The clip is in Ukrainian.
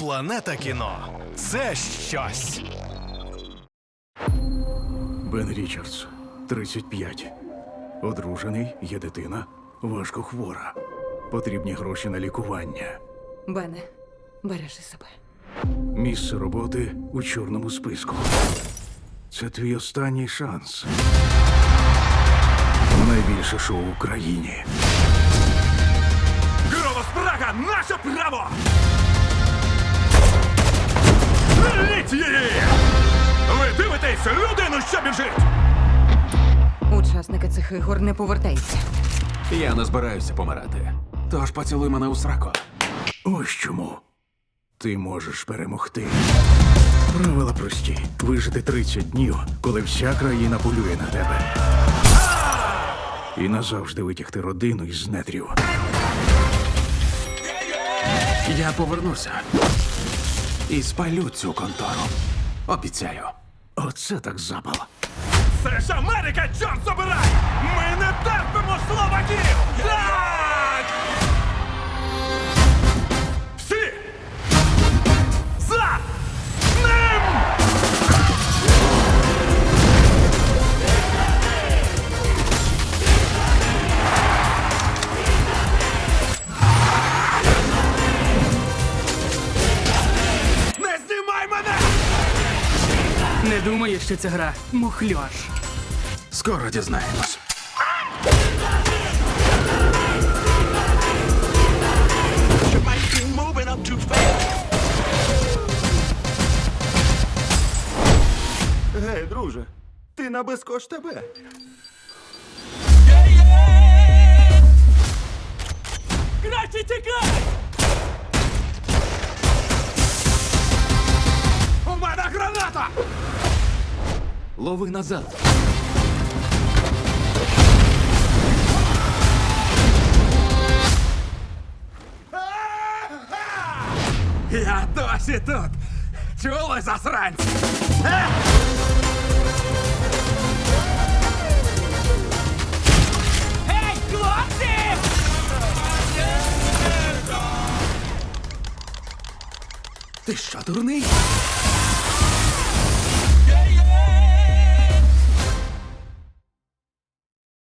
Планета кіно це щось. Бен Річардс, 35. Одружений, є дитина, важко хвора. Потрібні гроші на лікування. Бене, бережи себе. Місце роботи у чорному списку. Це твій останній шанс. Найбільше шоу в Україні. Кровоспрага – наше право! Людину, біжить! Учасники цих ігор не повертаються. Я не збираюся помирати. Тож поцілуй мене у сраку. Ось чому. Ти можеш перемогти. Правила прості: вижити 30 днів, коли вся країна полює на тебе. І назавжди витягти родину із нетрів. Я повернуся. І спалю цю контору. Обіцяю. Оце так запало. Це ж Америка, чорт забирай! Ми не терпимо словаків! Не думаю, що ця гра мухльош. Скоро дізнаємось. Гей, друже, ти на безкош тебе. Краще тікай! Лови назад. Я досі тут! Чули засранці? Гей, хлопці! Ти що, дурний?